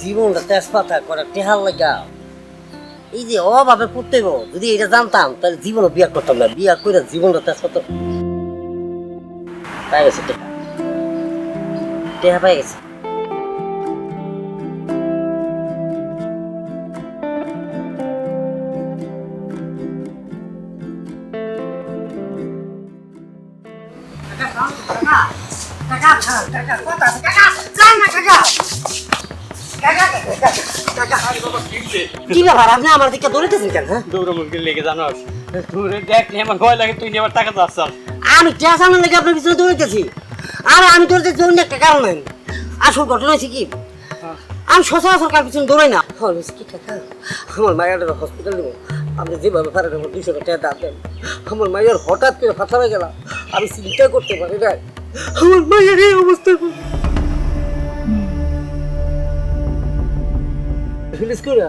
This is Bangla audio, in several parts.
জীবনটা তেজপাতা করে টেহার লাগা। এই যে অভাবে পড়তে গো, যদি এটা জানতাম, তাহলে জীবনও বিয়া করতাম না। বিয়া করে জীবনটা তেজপাতা পাই গেছে টেহা পাই গেছে। কি ব্যাপার? আপনি আমার দিকে কেন হ্যাঁ? দৌড়ে লেগে আমার ভয় লাগে তুই টাকা চাচ্ছ আমি লেগে আপনার পিছনে আর আমি অন্য একটা কারণ নাই। আসল ঘটনা হয়েছে কি? আমি সচরাচর কার পিছনে দৌড়াই না। আমার হয়েছে কি টাকা আমার মায়ের হসপিটাল দেবো আপনি যেভাবে পারেন আমার দুশো টাকা দাম দেন। আমার মায়ের হঠাৎ করে ফাঁসা হয়ে গেল আমি চিন্তা করতে পারি না আমার মায়ের এই অবস্থা রিলিজ করে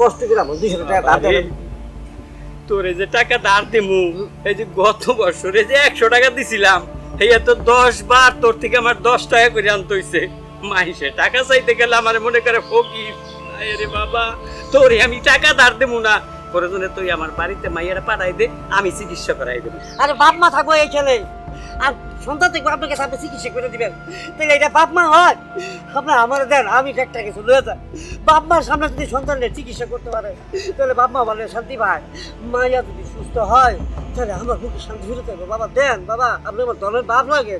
কষ্ট করে আমার দুশো টাকা দাম দেন। তোর এই যে টাকা ধার দিমু এই যে গত বছরে যে একশো টাকা দিছিলাম এই এত দশ বার তোর থেকে আমার দশ টাকা করে আনতে হইছে। মাইসে টাকা চাইতে গেলে আমার মনে করে ফকির। আয় রে বাবা তোরে আমি টাকা ধার দেবো না। প্রয়োজনে তুই আমার বাড়িতে মাইয়ারা পাঠাই দে আমি চিকিৎসা করাই দেবো। আরে বাপ মা থাকব এই ছেলে। আর সন্তান থেকে আপনাকে সাথে চিকিৎসা করে দিবেন। তাহলে এটা বাপ মা হয়। আপনার আমার দেন আমি একটা কিছু লয়ে যাই। বাপ মার সামনে যদি সন্তানের চিকিৎসা করতে পারে তাহলে বাপ মা বলে শান্তি পায়। মায়া যদি সুস্থ হয় তাহলে আমার মুখে শান্তি ফিরে থাকবে বাবা দেন বাবা আপনি আমার দলের বাপ লাগে।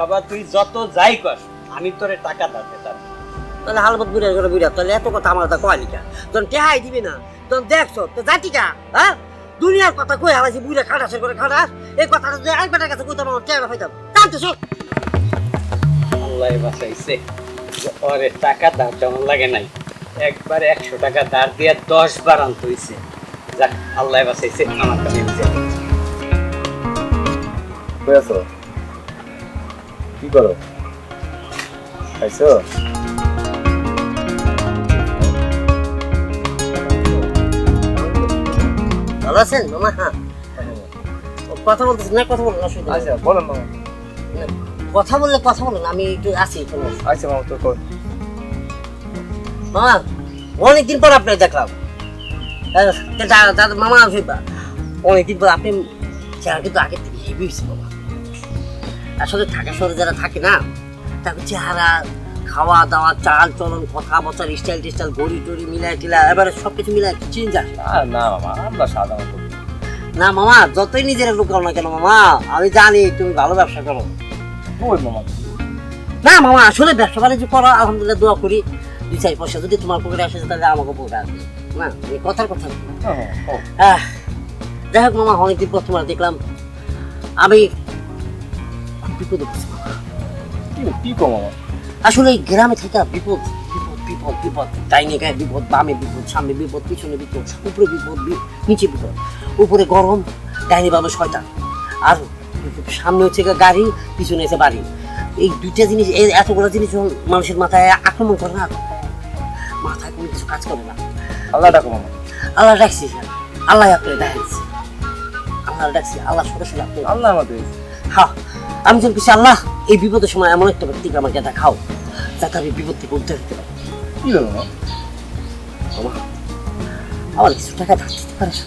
বাবা তুই যত যাই কর আমি তোরে টাকা ধার দিতাম তাহলে হালমত বুড়া করে বুড়া তাহলে এত কথা আমার তা কয় লিখা। তখন টেহাই দিবি না। তখন দেখছ তো জাতিকা হ্যাঁ? দুনিয়ার কথা কই হারাইছি বুড়া খাটাসের করে খাটাস এই কথাটা যদি একবারের কাছে কইতাম আমার টেহারা পাইতাম। জানতো আল্লাহ বাঁচাইছে। ওরে টাকা ধার তেমন লাগে নাই। একবার একশো টাকা ধার দিয়ে দশ বার আনতে হইছে। যাক আল্লাহ বাঁচাইছে আমার কাছে কি করো? খাইছো? ভালো আছেন? মামা হ্যাঁ। কথা বলতেছি না কথা বলুন অসুবিধা আচ্ছা বলেন মামা। কথা বললে কথা বলুন আমি একটু আছি কোনো আচ্ছা মামা তো কই মামা অনেকদিন পর আপনাকে দেখলাম। দাদা মামা অনেকদিন পর আপনি চেহারা কিন্তু আগের থেকে হেভি হয়েছে বাবা আসলে ঢাকা শহরে যারা থাকে না তাদের চেহারা খাওয়া দাওয়া চাল চলন কথাবার্তা স্টাইল টিস্টাইল ঘড়ি টড়ি মিলাই টিলা এবারে সব কিছু মিলাই চেঞ্জ আসে না মামা আমরা মতো না মামা যতই নিজের লুকাও না কেন মামা আমি জানি তুমি ভালো ব্যবসা করো। কই মামা? না মামা আসলে ব্যবসা বাণিজ্য করো আলহামদুলিল্লাহ দোয়া করি। দুই চার পয়সা যদি তোমার পকেটে আসে তাহলে আমাকে পকেটে আসবে না এই কথার কথা হ্যাঁ, হ্যাঁ, যাই হোক মামা অনেকদিন পর তোমার দেখলাম। আমি বিপদে কি কো মামা? আসলে এই গ্রামে থেকে বিপদ বিপদ বিপদ বিপদ। ডাইনে গায়ে বিপদ বামে বিপদ সামনে বিপদ পিছনে বিপদ উপরে বিপদ নিচে বিপদ। উপরে গরম ডাইনে বামে শয়তান। আর সামনে হচ্ছে গাড়ি পিছনে এসে বাড়ি। এই দুইটা জিনিস এই এতগুলো জিনিস মানুষের মাথায় আক্রমণ করে না মাথায় কোনো কিছু কাজ করে না। আল্লাহ ডাকো মামা আল্লাহ ডাকছি আল্লাহ আপনার ডাকছি। আল্লাহ ডাকছি। আল্লাহ সরাসরি আপনি আল্লাহ আমাদের। হ্যাঁ আমি যখন কিছু আল্লাহ এই বিপদের সময় এমন একটা ব্যক্তিকে আমাকে দেখাও যাতে আমি বিপদ থেকে উদ্ধার হতে পারি। কি আমার আমার কিছু টাকা ধার দিতে পারিস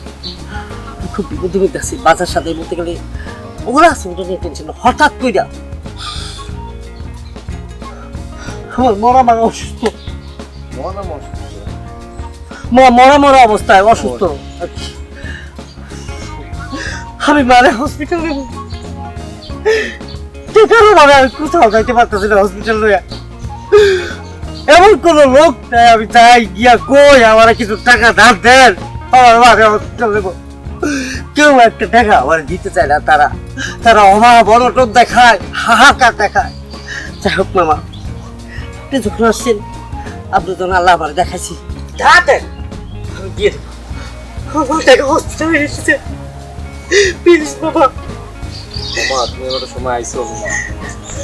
আমি খুব বিপদের মধ্যে আছি বাজার সাথে বলতে গেলে ওগুলো আছে ওটা নিয়ে টেনশন হঠাৎ কইরা আমার মরা মরা অসুস্থ। মরা মরা মরা অবস্থায় অসুস্থ। আমি মানে হসপিটালে। টিকারও মানে আমি কোথাও যাইতে পারতেছি না হসপিটাল লইয়া? এমন কোন লোক নাই, আমি চাই গিয়া কই, আমার কিছু টাকা ধার দেন, আমার মানে হসপিটাল দেবো। কেউ একটা টাকা আমার দিতে চায় না তারা। তারা অভাব অনটন দেখায়, হাহাকার দেখায়। যাই হোক মামা, আপনি যখন আসছেন আপনি যখন আল্লাহ আমার দেখাইছি। দেখাতেন আমি দিয়ে দেবো আমার টাকা হসপিটালে এসেছে। প্লিজ বাবা মামা তুমি এবার সময় আইছো মামা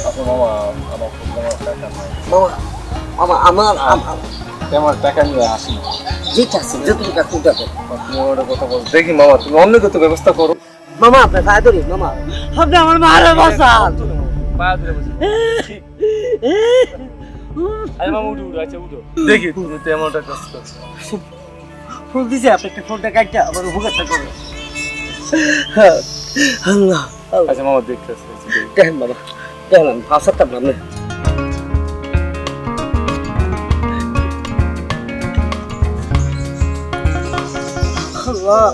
আপনার মামা আমার খুব টাকা নাই মামা মামা আমার। আমার আমার টাকা নিয়ে আসি। আছে যতটুকু করো। তুমি আমার কথা বল। দেখি মামা তুমি অন্য কত ব্যবস্থা করো। মামা আপনার ভাই ধরি মামা। আপনি আমার মারে বাঁচান পা ধরে বসে। আরে মামা উঠো উঠো আচ্ছা উঠো। দেখি তুই কষ্ট করছিস ফোন দিছে আপনি একটা ফোনটা কাটটা আমার উপকারটা করুন আল্লাহ। আচ্ছা মামা দেখতেছি দেখেন বাবা দেখেন আমি ফাঁসাতাম না আল্লাহ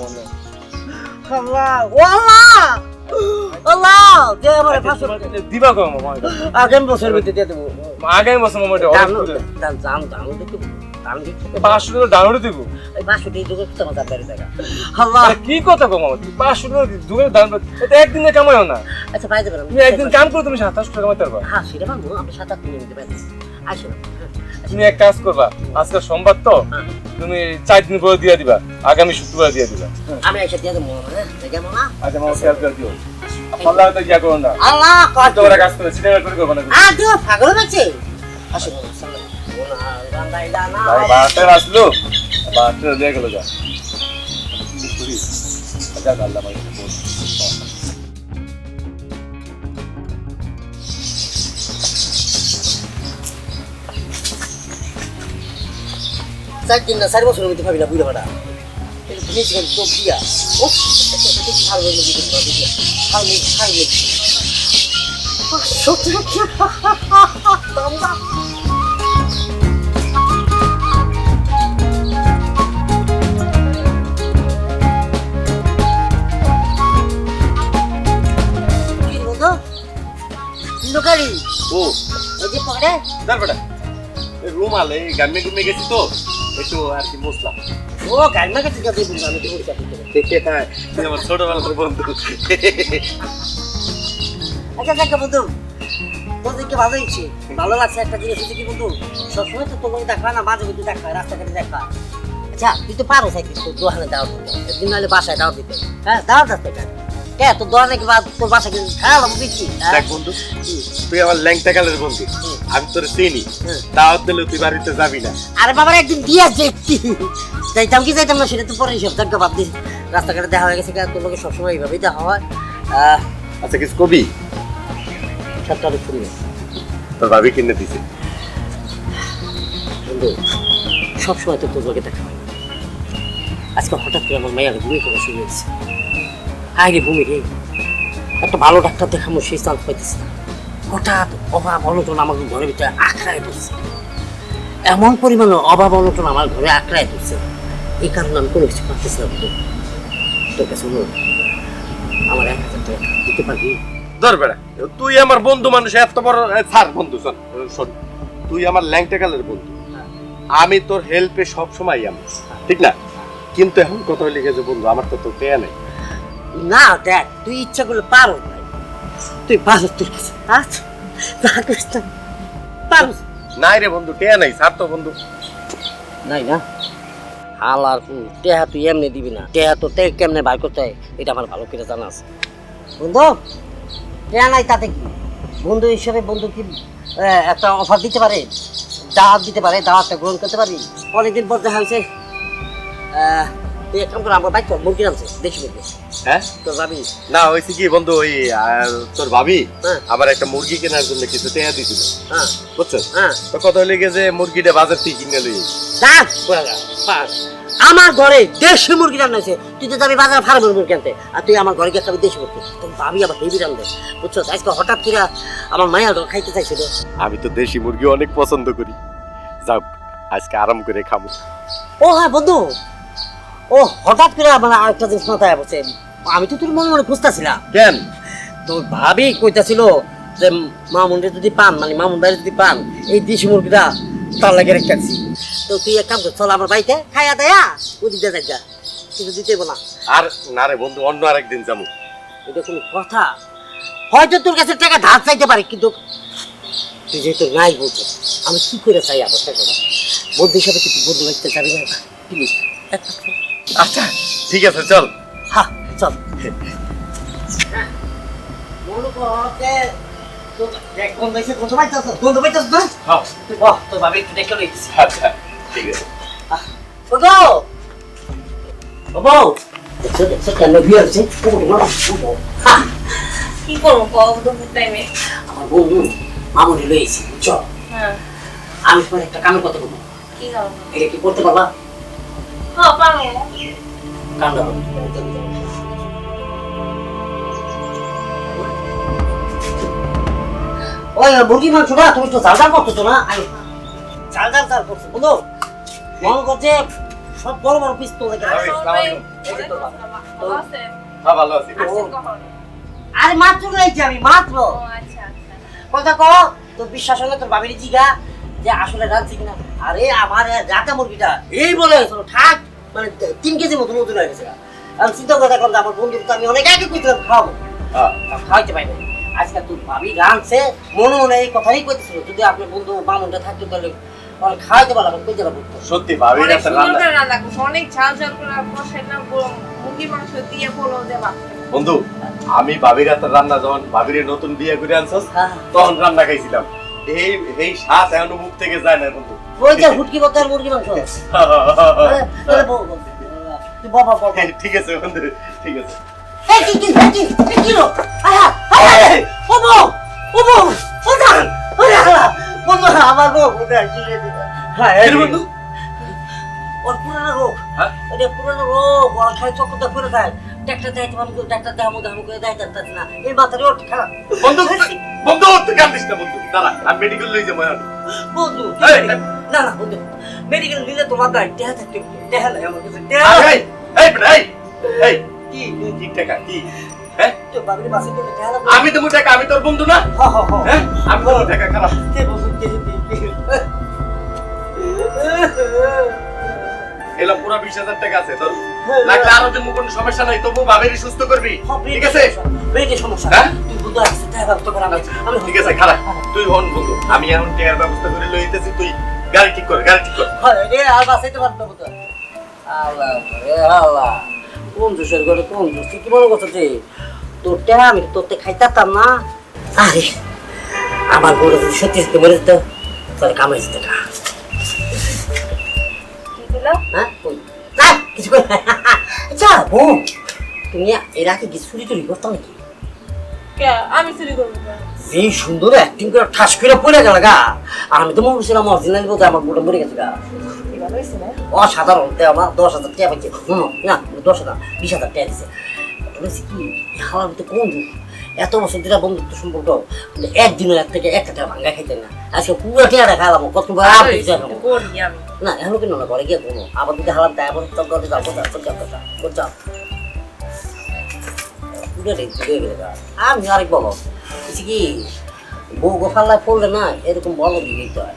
আল্লাহ ও আল্লাহ আল্লাহ দে আমার ফাঁসো দিবা কো মামা আগামী বছর ভিতরে দিয়ে দেবো আগামী বছর মামা দাম দাম দাম দাম কি কথা পাঁচশো এটা একদিনে না। আচ্ছা পাই তুমি একদিন কাম করে তুমি সাতাশশো টাকা কামাইতে পারবা। হ্যাঁ সেটা পারব আপনি সাত আট নিতে পারেন আসুন তুমি এক কাজ করবা আজকে সোমবার তো হ্যাঁ। তুমি চার দিন পরে দিয়ে দিবা আগামী শুক্রবার দিয়ে দিবা। আমি এসে দিয়ে দেবো হ্যাঁ। না আচ্ছা মামা খেয়াল করে দিও। আল্লাহ তো ইয়া করো না। আল্লাহ কাজ করে সিনেমা করে করবা না। আর তুই পাগল হচ্ছে আসুন যা। আচ্ছা চার দিন না, চার বছরের মধ্যে ভাবি না বুঝে ভাড়া জিনিস তো দিয়া ও ভালো সত্যি সত্যি। ও। ওই যে পরে। তারপরে রুমালে গামে গুমে গেছি তো। একটু আর কি মুসলাম ও গান্না কাছে যাবে বলব আমি তো বলছি তুই আমার ছোটবেলার বন্ধু। আচ্ছা দেখ বন্ধু। তোদেরকে ভালো হয়েছে। ভালো লাগছে একটা জিনিস হচ্ছে কি বন্ধু? সবসময় তো তোমাকে দেখা হয় না মাঝে মধ্যে দেখা হয় রাস্তাঘাটে দেখা হয়। আচ্ছা তুই তো পারো সাইকেল দোকানে দাওয়াত দিতে একদিন নাহলে বাসায় দাওয়াত দিতে হ্যাঁ দাওয়াত আসতে কে? তোর দোকানে কি বাদ তোর বাসা কিন্তু খাওয়া দিচ্ছি দেখ বন্ধু তুই আমার ল্যাংটা কালের বন্ধু। আমি তোর চিনি। দাওয়াত দিলে তুই বাড়িতে যাবি না। আরে বাবার একদিন দিয়া দেখছি যাইতাম কি যাইতাম না সেটা তো পরে সব দেখা দিস রাস্তাঘাটে দেখা হয়ে গেছে তোর লোকের সবসময় এইভাবেই দেখা হয়। আচ্ছা কিছু কবি? সবটা অনেক শুনি। তোর ভাবি কিনে দিছে। বন্ধু সবসময় তো তোর লোকে দেখা হয়। আজকে হঠাৎ করে আমার মায়ের ভূমি করা শুরু হয়েছে রে ভূমি রে একটা ভালো ডাক্তার দেখামো সেই চান্স পাইতেছি না। হঠাৎ অভাব অনটন আমার ঘরের ভিতরে আঁকড়ায় পড়ছে। এমন পরিমাণে অভাব অনটন আমার ঘরে আঁকড়ায় পড়ছে। এই কারণে আমি কোনো কিছু পারতেছি না তোর কাছে আমার এক হাজার টাকা দিতে পারবি? ধর বেড়া, তুই আমার বন্ধু মানুষ, এত বড় ছাড় বন্ধু, শোন তুই আমার ল্যাংটা কালের বন্ধু। আমি তোর হেল্পে সব সময় আমি ঠিক না? কিন্তু এখন কথা লিখেছে বন্ধু, আমার তো তোর পেয়া নেই। না দেখ তুই ইচ্ছা করলে পারো তুই পারো। কাছে আচ্ছা না করিস না পারো। নাই রে বন্ধু টেয়া নাই ছাড় তো বন্ধু। নাই না? হাল আর টেহা তুই এমনি দিবি না। টেহা তো তে কেমনে বার করতে হয় এটা আমার ভালো করে জানা আছে বন্ধু টেহা নাই তাতে কি? বন্ধু হিসেবে বন্ধু কি একটা অফার দিতে পারে? দাওয়াত দিতে পারে দাওয়াতটা গ্রহণ করতে পারি? অনেকদিন পর দেখা হয়েছে। তুই এক কাম করে আমার বাইক মুরগি আনছে দেখি মুরগি হ্যাঁ? তো যাবি না হয়েছে কি বন্ধু ওই তোর ভাবি হ্যাঁ। আমার একটা মুরগি কেনার জন্য কিছু টেয়া দিছিল। হ্যাঁ। বুঝছ? হ্যাঁ। তো কথা হলে যে মুরগিটা বাজার থেকে কিনে লই। আমার ঘরে দেশি মুরগি রান্নাছে তুই তো যাবি বাজার ফার্মের মুরগি আনতে আর তুই আমার ঘরে গিয়ে খাবি দেশি মুরগি তোর ভাবি আবার হেভি রান্ধে বুঝছ? আজকে হঠাৎ করে আমার মায়া খাইতে চাইছিল। আমি তো দেশি মুরগি অনেক পছন্দ করি। যাক আজকে আরাম করে খাব ও হ্যাঁ বন্ধু। ও হঠাৎ করে আমার আরেকটা জিনিস মাথায় বসে আমি তো তোর মনে মনে খুঁজতেছিলাম। কেন? তোর ভাবি কইতাছিল যে মামুনরে যদি পান মানে মামুন ভাইরে যদি পান এই দেশি মুরগিটা তার লাগে রেখেছি তো তুই এক কাম কর চল আমার বাড়িতে খাইয়া দেয়া ওদিক দিয়ে যাই যা কিছু দিতে না। আর না রে বন্ধু অন্য আরেকদিন যাব। এটা কোনো কথা। হয়তো তোর কাছে টাকা ধার চাইতে পারি কিন্তু তুই যেহেতু নাই বলছো আমি কি করে চাই আবার টাকা? বন্ধু হিসাবে তুই বন্ধু বাড়িতে যাবি না? প্লিজ। আচ্ছা ঠিক আছে চল। চল। মনে হ্যাঁ আচ্ছা হ্যাঁ কি করব আমার বন্ধু মামুনি লইছি বুঝছ? হ্যাঁ। আমি তোমার একটা কামের কথা বলব। কি এটা কি করতে পারবা? হ্যাঁ পারব ওই মুরগি মাংসটা তুমি তো জাল জাল করতেছো না? আমি জাল জাল জাল করছ বুঝলো মনে করছে সব বড় বড় পিস তো ভালো আছেন? হ্যাঁ ভালো আছি। আরে মাত্র গেছি আমি মাত্র। ও আচ্ছা আচ্ছা। কথা কো তো বিশ্বাস হলে তোর বাবির জিগা যে আসলে রাঁধছি কিনা? আরে আমার রাতা মুরগিটা এই বলে হয়েছিল ঠাক মানে তিন কেজি মতন ওজন হয়ে গেছে। আমি চিন্তা করে দেখলাম আমার বন্ধু তো আমি অনেক আগে কইছিলাম খাওয়াবো। হ্যাঁ। খাওয়াইতে পাইনি আজকে তোর ভাবি রাঁধছে মনে মনে এই কথাই কইতেছিল যদি আপনার বন্ধু বামনটা থাকতো তাহলে অনেক খাওয়াইতে পারলাম কইতে পারব সত্যি ভাবি অনেক সুন্দর রান্না। করে রান্না করছ অনেক ঝাল ঝাল করে কষাই না মুরগি মাংস দিয়ে পোলাও দেবা বন্ধু আমি ভাবির হাতের রান্না যখন ভাবির নতুন বিয়ে করে আনছস হ্যাঁ। তখন রান্না খাইছিলাম। এই এই শ্বাস এখনও মুখ থেকে যায় না বন্ধু। ওই যে হুটকি বত্তার মুরগি মাংস। বল। তুই বাবা বাবা ঠিক আছে বন্ধু ঠিক আছে। কি কি কি কি কি লো আয়া আয়া ও বউ ও বউ ও জান ও জান বন্ধু আমার বউ কোথায়? কি রে হ্যাঁ বন্ধু? ওর পুরানো রোগ হ্যাঁ? এটা পুরানো রোগ ওর খালি চক্করটা করে দেয়। ডাক্তার দেয় তোমার ডাক্তার দেয় আমাকে আমাকে দেয় ডাক্তার না এই মাথার ওর খারাপ। বন্ধু বন্ধু তুই কান্দিস না বন্ধু। দাঁড়া আমি মেডিকেল লই যাব বন্ধু না না বন্ধু। মেডিকেল নিলে তোমার দায় টেহা থাকতে টেহা নাই আমার কাছে এই এই এই এই। কি? কি টাকা কি? হ্যাঁ? তো তো আমি টাকা আমি তোর বন্ধু না? হ্যাঁ? আমি দেবো টাকা খারাপ। বন্ধু পুরো বিশ হাজার টাকা আছে তোর লাগলে আরও যদি কোনো সমস্যা নাই তবু ভাবেরই সুস্থ করবি। ঠিক আছে? সমস্যা হ্যাঁ? তুই ঠিক আছে খারাপ। তুই হন বন্ধু আমি এখন টাকার ব্যবস্থা করে লইতেছি তুই গাড়ি ঠিক কর গাড়ি ঠিক কর। হয় রে আর বাসাইতে পারবে তো আল্লাহ আল্লাহ। কোন জোশের ঘরে তুই কি মনে তোর টেহা আমি তোরতে খাইতাম না? আরে আমার বড় যদি সত্যি সত্যি মরে যেত তাহলে কামাই যেত না। হ্যাঁ? কিছু। আচ্ছা বোন তুমি এর আগে কি চুরি টুরি করতাম নাকি? আমি চুরি করব কেন? যে সুন্দর অ্যাক্টিং করে ঠাস করে পড়ে গেল গা। আমি তো মনে করছিলাম অরিজিনাল বলতে আমার গোটা মরে গেছে গা। অসাধারণ আমার দশ হাজার টাকা হুম না। দশ হাজার বিশ হাজার টাকা দিছে। বলেছি কি হাওয়ার ভিতরে কোন এত বছর ধরে বন্ধুত্ব সম্পর্ক একদিনও এক থেকে একটা টাকা ভাঙ্গা খাইতেন না। আজকে পুরো টাকাটা খাওয়ালাম কতবার না এখন কিন্তু না ঘরে গিয়ে কোনো আবার যদি হালাম তাই আবার যাব যাব যা তোর যাও আমি আরেক বলো কি বউ গোফাল্লায় পড়লে না এরকম বলো দিকেই তো হয়।